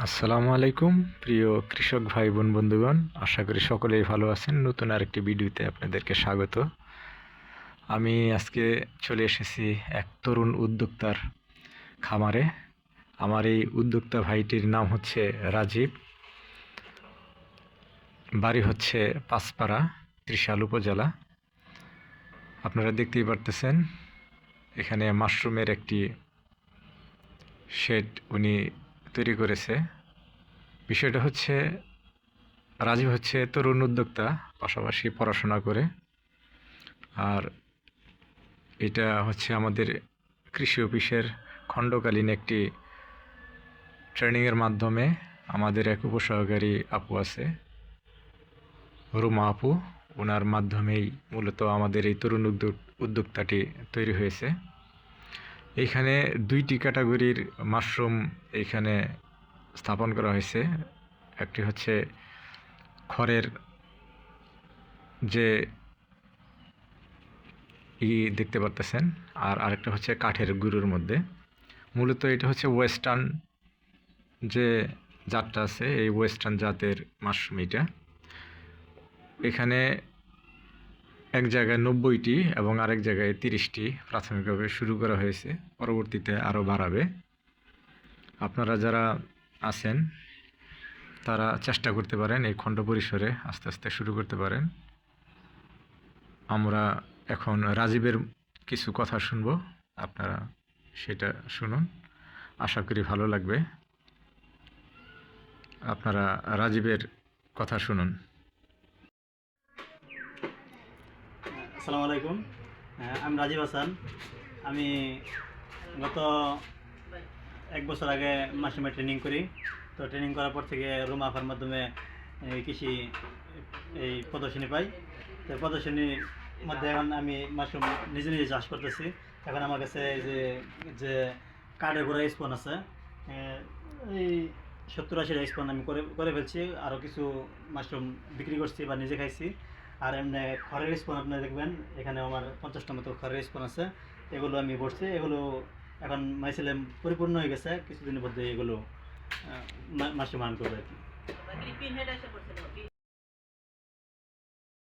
আসসালামু আলাইকুম, প্রিয় কৃষক ভাই বোন বন্ধুগণ। আশা করি সকলেই ভালো আছেন। নতুন আরেকটি ভিডিওতে আপনাদেরকে স্বাগত। আমি আজকে চলে এসেছি এক তরুণ উদ্যোক্তার খামারে। আমার এই উদ্যোক্তা ভাইটির নাম হচ্ছে রাজীব। বাড়ি হচ্ছে পাঁচপাড়া, ত্রিশাল উপজেলা। আপনারা দেখতেই পারতেছেন, এখানে মাশরুমের একটি শেড উনি তৈরি করেছে। বিষয়টা হচ্ছে, রাজীব হচ্ছে তরুণ উদ্যোক্তা, পাশাপাশি পড়াশোনা করে। আর এটা হচ্ছে আমাদের কৃষি অফিসের খণ্ডকালীন একটি ট্রেনিংয়ের মাধ্যমে আমাদের এক উপসহকারী আপু আছে, রুমা আপু। ওনার মাধ্যমেই মূলত আমাদের এই তরুণ উদ্যোক্তাটি তৈরি হয়েছে। এইখানে দুইটি ক্যাটাগরির মাশরুম এইখানে স্থাপন করা হয়েছে। একটি হচ্ছে খড়ের যে ই দেখতে পারতেছেন, আর আরেকটা হচ্ছে কাঠের গুঁড়োর মধ্যে। মূলত এটা হচ্ছে ওয়েস্টার্ন যে জাতটা আছে, এই ওয়েস্টার্ন জাতের মাশরুম এটা। এখানে এক জায়গায় নব্বইটি এবং আরেক জায়গায় তিরিশটি প্রাথমিকভাবে শুরু করা হয়েছে। পরবর্তীতে আরও বাড়াবে। আপনারা যারা আছেন, তারা চেষ্টা করতে পারেন এই খণ্ড পরিসরে আস্তে আস্তে শুরু করতে পারেন। আমরা এখন রাজীবের কিছু কথা শুনব। আপনারা সেটা শুনুন। আশা করি ভালো লাগবে। আপনারা রাজীবের কথা শুনুন। আসসালামু আলাইকুম। আমি রাজীব হাসান। আমি গত এক বছর আগে মাসরুমে ট্রেনিং করি। তো ট্রেনিং করার পর থেকে রুম আফার মাধ্যমে কৃষি, এই প্রদর্শনী পাই। তো প্রদর্শনীর মধ্যে এখন আমি মাশরুম নিজে নিজে চাষ করতেছি। এখন আমার কাছে এই যে যে কাঠের গোড়া স্পন আছে এই সত্তর আশিটা স্পন আমি করে করে ফেলছি। আরও কিছু মাশরুম বিক্রি করছি বা নিজে খাইছি। আর এমনি খড়ের স্পন আপনি দেখবেন, এখানে আমার পঞ্চাশটা মতো খড়ের স্পন আছে। এগুলো আমি বসছি, এগুলো এখন মাইসেলে পরিপূর্ণ হয়ে গেছে, কিছুদিনের মধ্যে এগুলো মাসে মান করবে আর কি।